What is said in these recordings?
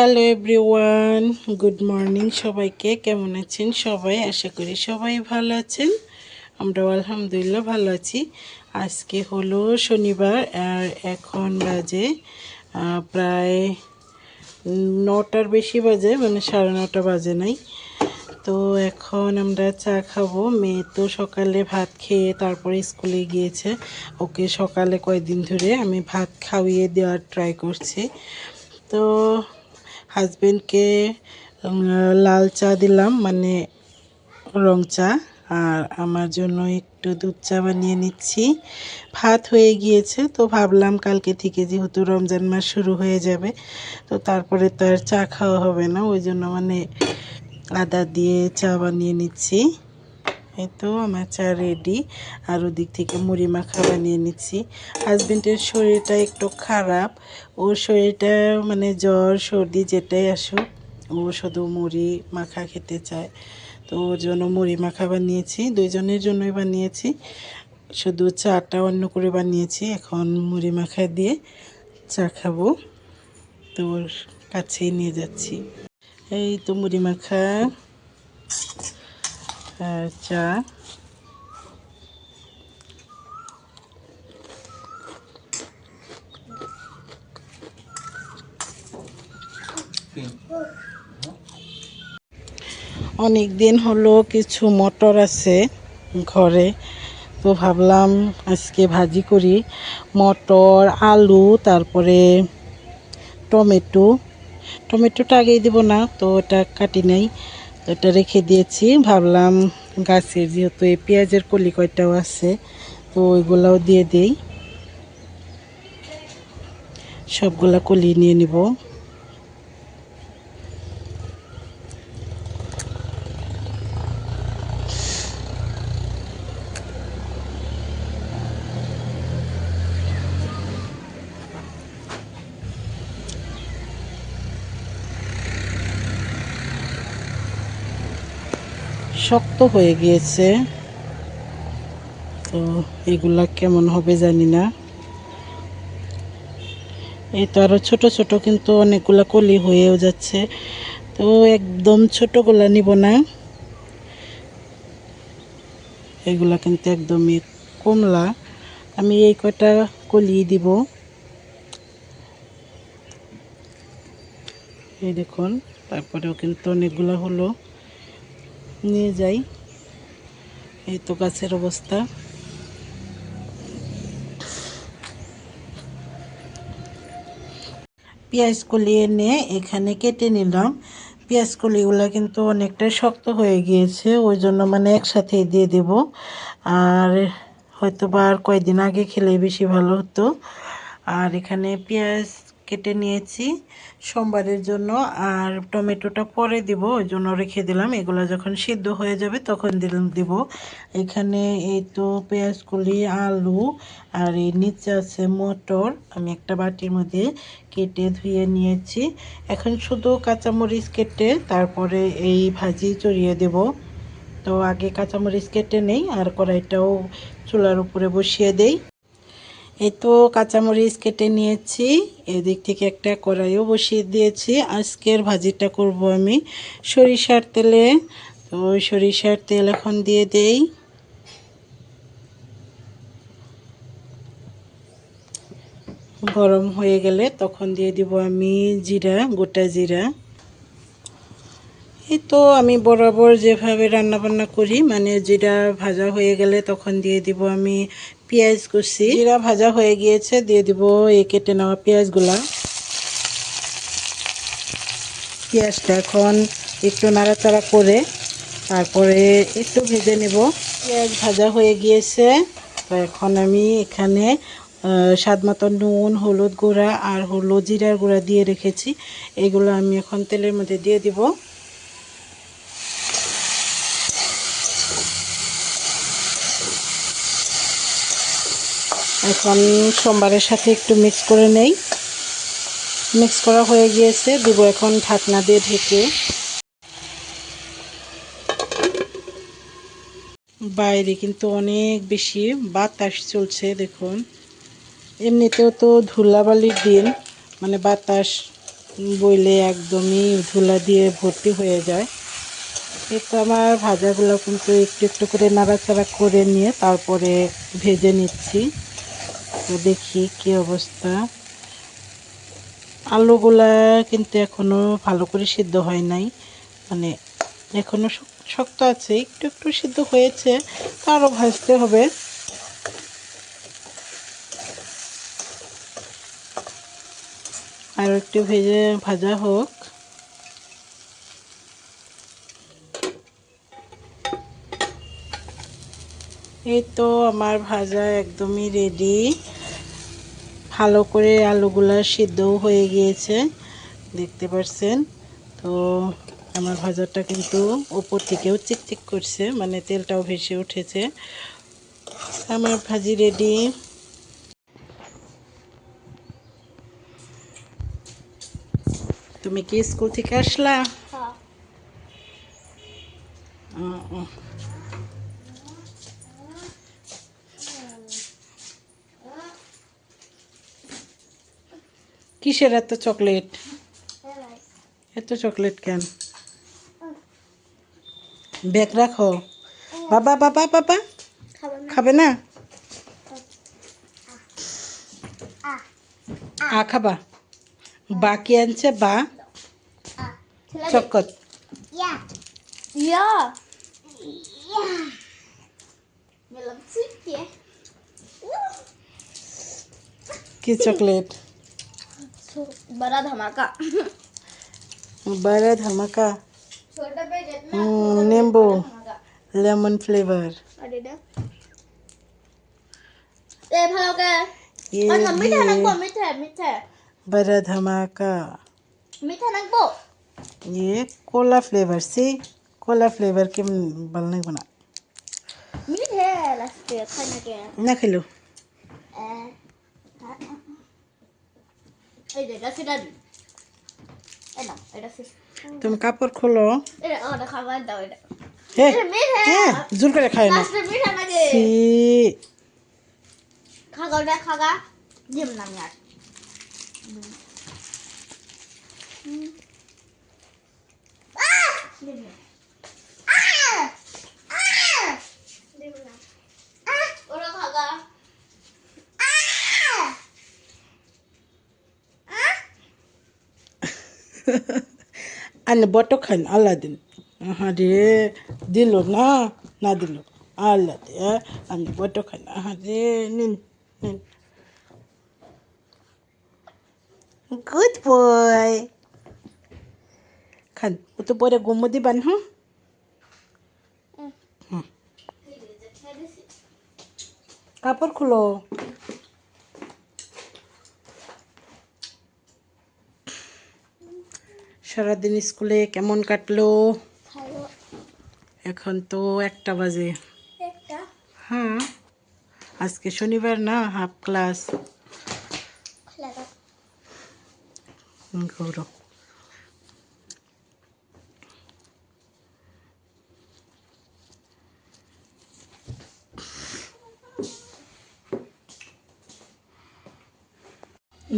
Hello everyone good morning সবাইকে কেমন আছেন সবাই? আশা করি সবাই ভালো আছেন। আমরাও আলহামদুলিল্লাহ ভালো আছি। আজকে হলো শনিবার আর এখন বাজে প্রায় নটার বেশি বাজে মানে সাড়ে নটা বাজে নাই। তো এখন আমরা চা খাব। মেয়ে তো সকালে ভাত খেয়ে তারপরে স্কুলে গিয়েছে। ওকে সকালে কয়েকদিন ধরে আমি ভাত খাওয়িয়ে দেওয়ার ট্রাই করছি। তো হাজবেন্ডকে লাল চা দিলাম মানে রং চা, আর আমার জন্য একটু দুধ চা বানিয়ে নিচ্ছি। ভাত হয়ে গিয়েছে, তো ভাবলাম কালকে থেকে যেহেতু রমজান মাস শুরু হয়ে যাবে, তো তারপরে তো আর চা খাওয়া হবে না, ওই জন্য মানে আদা দিয়ে চা বানিয়ে নিচ্ছি। এই তো আমার চা রেডি আর ওদিক থেকে মুড়ি মাখা বানিয়ে নিচ্ছি। হাজবেন্ডের শরীরটা একটু খারাপ, ওর শরীরটা মানে জ্বর, সর্দি যেটাই আসুক, ও শুধু মুড়ি মাখা খেতে চায়। তো ওর জন্য মুড়ি মাখা বানিয়েছি, দুইজনের জন্যই বানিয়েছি। শুধু চাটা অন্য করে বানিয়েছি, এখন মুড়ি মাখা দিয়ে চা খাব। তো ওর কাছেই নিয়ে যাচ্ছি। এই তো মুড়ি মাখা। আর চা অনেক দিন হলো কিছু মটর আছে ঘরে, তো ভাবলাম আজকে ভাজি করি। মটর, আলু, তারপরে টমেটো। টমেটোটা আগেই দিব না, তো ওটা কাটি নাই। এটা রেখে দিয়েছি। ভাবলাম গাছের যেহেতু এই পেঁয়াজের কলি কয়টাও আছে, তো ওইগুলাও দিয়ে দেই। সবগুলা কলি নিয়ে নিব। শক্ত হয়ে গিয়েছে। তো এগুলা কেমন হবে জানি না। এই তো আরও ছোট ছোট কিন্তু অনেকগুলা কলি হয়েও যাচ্ছে। তো একদম ছোটগুলা নিব না। এগুলা কিন্তু একদমই কমলা। আমি এই কয়টা কলি দিব। এই দেখুন, তারপরেও কিন্তু অনেকগুলা হলো। নিয়ে যাই। এই তো গাছের অবস্থা। পেঁয়াজ কলি এনে এখানে কেটে নিলাম। পেঁয়াজ কলিগুলো কিন্তু অনেকটা শক্ত হয়ে গিয়েছে, ওই জন্য মানে একসাথেই দিয়ে দেব। আর হয়তো বা আর কয়েকদিন আগে খেলে বেশি ভালো হতো। আর এখানে পেঁয়াজ কেটে নিয়েছি সোমবারের জন্য, আর টমেটোটা পরে দিব ওই জন্য রেখে দিলাম। এগুলো যখন সিদ্ধ হয়ে যাবে তখন দিলাম, দিব। এখানে এই তো পেঁয়াজগুলি আলু, আর এই নিচে আছে মটর। আমি একটা বাটির মধ্যে কেটে ধুয়ে নিয়েছি। এখন শুধু কাঁচামরিচ কেটে তারপরে এই ভাজি চড়িয়ে দেব। তো আগে কাঁচামরিচ কেটে নেই, আর কড়াইটাও চুলার উপরে বসিয়ে দেই। এই তো কাঁচামরিচ কেটে নিয়েছি, এদিক থেকে একটা কড়াইও বসিয়ে দিয়েছি। আজকের ভাজিটা করব আমি সরিষার তেলে। তো সরিষার তেল এখন দিয়ে দেই। গরম হয়ে গেলে তখন দিয়ে দিব আমি জিরা, গোটা জিরা। এই তো আমি বরাবর যেভাবে রান্না বান্না করি মানে জিরা ভাজা হয়ে গেলে তখন দিয়ে দিব আমি পেঁয়াজ কুচি। জিরা ভাজা হয়ে গিয়েছে, দিয়ে দিব এই কেটে নেওয়া পেঁয়াজগুলা। পেঁয়াজটা এখন একটু নাড়াচাড়া করে তারপরে একটু ভেজে নেব। পেঁয়াজ ভাজা হয়ে গিয়েছে, তো এখন আমি এখানে স্বাদ মতো নুন, হলুদ গুঁড়া আর হলুদ জিরার গুঁড়া দিয়ে রেখেছি। এগুলো আমি এখন তেলের মধ্যে দিয়ে দিব। এখন সোমবারের সাথে একটু মিক্স করে নেই। মিক্স করা হয়ে গিয়েছে, দিব এখন ঢাকনা দিয়ে ঢেকে। বাইরে কিন্তু অনেক বেশি বাতাস চলছে, দেখুন। এমনিতেও তো ধুলাবালির দিন মানে বাতাস বইলে একদমই ধুলা দিয়ে ভর্তি হয়ে যায়। তো আমার ভাজাগুলো কিন্তু একটু একটু করে নাড়াচাড়া করে নিয়ে তারপরে ভেজে নিচ্ছি। তো দেখি কি অবস্থা। আলুগুলা কিন্তু এখনও ভালো করে সিদ্ধ হয় নাই। মানে এখনও শক- শক্ত আছে, একটু একটু সিদ্ধ হয়েছে, তো আরও ভাজতে হবে। আর একটু ভেজে, ভাজা হোক। এই তো আমার ভাজা একদমই রেডি ভালো করে আলুগুলা সিদ্ধও হয়ে গিয়েছে, দেখতে পাচ্ছেন তো আমার ভাজাটা কিন্তু উপর থেকেও চিকচিক করছে মানে তেলটাও ভেসে উঠেছে। আমার ভাজি রেডি তুমি কি স্কুল থেকে আসলা? কিসের এত চকলেট? এত চকলেট কেন? ব্যাগ রাখো। বাবা বাবা বাবা। খাবে না? আ খাবা। বা কি আনছে? বা। চকত সিকে কি চকলেট? बड़ा धमाका। बड़ा धमाका। पे हम्म, नींबू लेमन फ्लेवर। अरे डे ए के ये और हम मीठा मीठा मीठा बड़ा धमाका। मीठा ये कोला फ्लेवर से कोला फ्लेवर के बनने बना। मीठे लास्ट खाने के। ना खेलो। এই যে এটা সেটা দিই এটা এটা তুমি কাপড় খোলো। এটা ওটা খাবার দাও এটা। হ্যাঁ জুল করে খায় খাগা দিব না আমি আর। আনে বটো খান আল্লাহ দিন হ্যাঁ রে দিল না না দিল আল্লাহ আমি বটো খান হ্যাঁ রে নিন নিন গুড বয় খান ও তো পরে গোমো দিবান হ্যাঁ কাপড় খুলো সারাদিন স্কুলে কেমন কাটলো? এখন তো একটা বাজে। হ্যাঁ। আজকে শনিবার না হাফ ক্লাস খোলা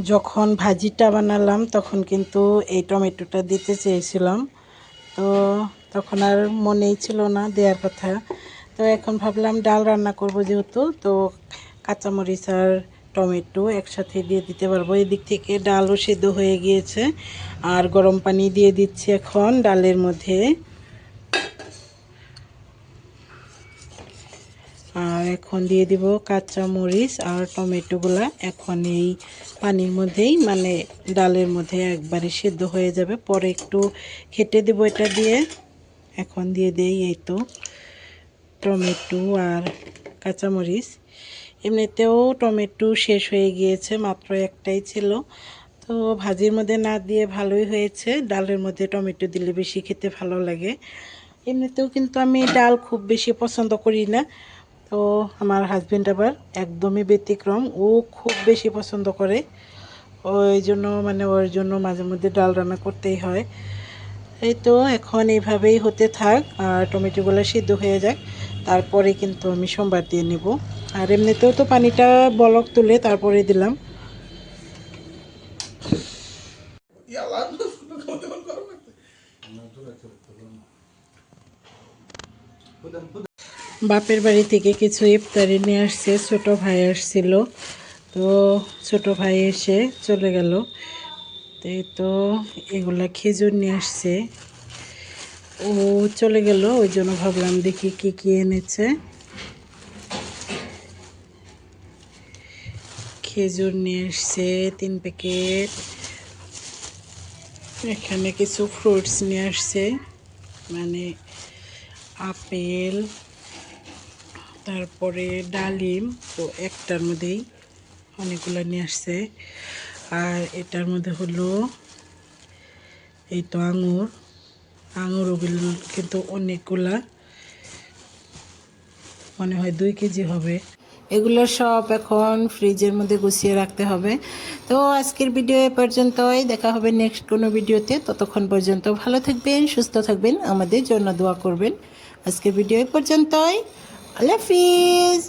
যখন ভাজিটা বানালাম, তখন কিন্তু এই টমেটোটা দিতে চেয়েছিলাম। তো তখন আর মনেই ছিল না দেওয়ার কথা। তো এখন ভাবলাম ডাল রান্না করব যেহেতু, তো কাঁচামরিচ আর টমেটো একসাথে দিয়ে দিতে পারব। এদিক থেকে ডালও সেদ্ধ হয়ে গিয়েছে। আর গরম পানি দিয়ে দিচ্ছি এখন ডালের মধ্যে। আর এখন দিয়ে দিব কাঁচা মরিচ আর টমেটোগুলা এখন এই পানির মধ্যেই মানে ডালের মধ্যে একবারে সেদ্ধ হয়ে যাবে। পরে একটু খেটে দেব এটা দিয়ে। এখন দিয়ে দেই এই তো টমেটো আর কাঁচামরিচ এমনিতেও টমেটো শেষ হয়ে গিয়েছে, মাত্র একটাই ছিল। তো ভাজির মধ্যে না দিয়ে ভালোই হয়েছে। ডালের মধ্যে টমেটো দিলে বেশি খেতে ভালো লাগে। এমনিতেও কিন্তু আমি ডাল খুব বেশি পছন্দ করি না। তো আমার হাজবেন্ড আবার একদমই ব্যতিক্রম। ও খুব বেশি পছন্দ করে। ওই জন্য মানে ওর জন্য মাঝে মধ্যে ডাল রান্না করতেই হয়। এই তো এখন এইভাবেই হতে থাক আর টমেটোগুলো সিদ্ধ হয়ে যাক। তারপরে কিন্তু আমি সোমবার দিয়ে নেব। আর এমনিতেও তো পানিটা বলক তুলে তারপরে দিলাম। বাপের বাড়ি থেকে কিছু ইফতারি নিয়ে আসছে, ছোট ভাই আসছিল। তো ছোট ভাই এসে চলে গেল। তো এই তো এগুলা খেজুর নিয়ে আসছে। ও চলে গেল, ওই জন্য ভাবলাম দেখি কি কি এনেছে। খেজুর নিয়ে আসছে, তিন প্যাকেট। এখানে কিছু ফ্রুটস নিয়ে আসছে মানে আপেল তারপরে ডালিম, তো একটার মধ্যেই অনেকগুলো নিয়ে আসছে। আর এটার মধ্যে হলো এই তো আঙুর। আঙুর ওগুলো কিন্তু অনেকগুলা। মনে হয় দুই কেজি হবে। এগুলো সব এখন ফ্রিজের মধ্যে গুছিয়ে রাখতে হবে। তো আজকের ভিডিও এ পর্যন্তই। দেখা হবে নেক্সট কোনো ভিডিওতে। ততক্ষণ পর্যন্ত ভালো থাকবেন, সুস্থ থাকবেন। আমাদের জন্য দোয়া করবেন। আজকের ভিডিও এ পর্যন্তই। আল্লাহ হাফিজ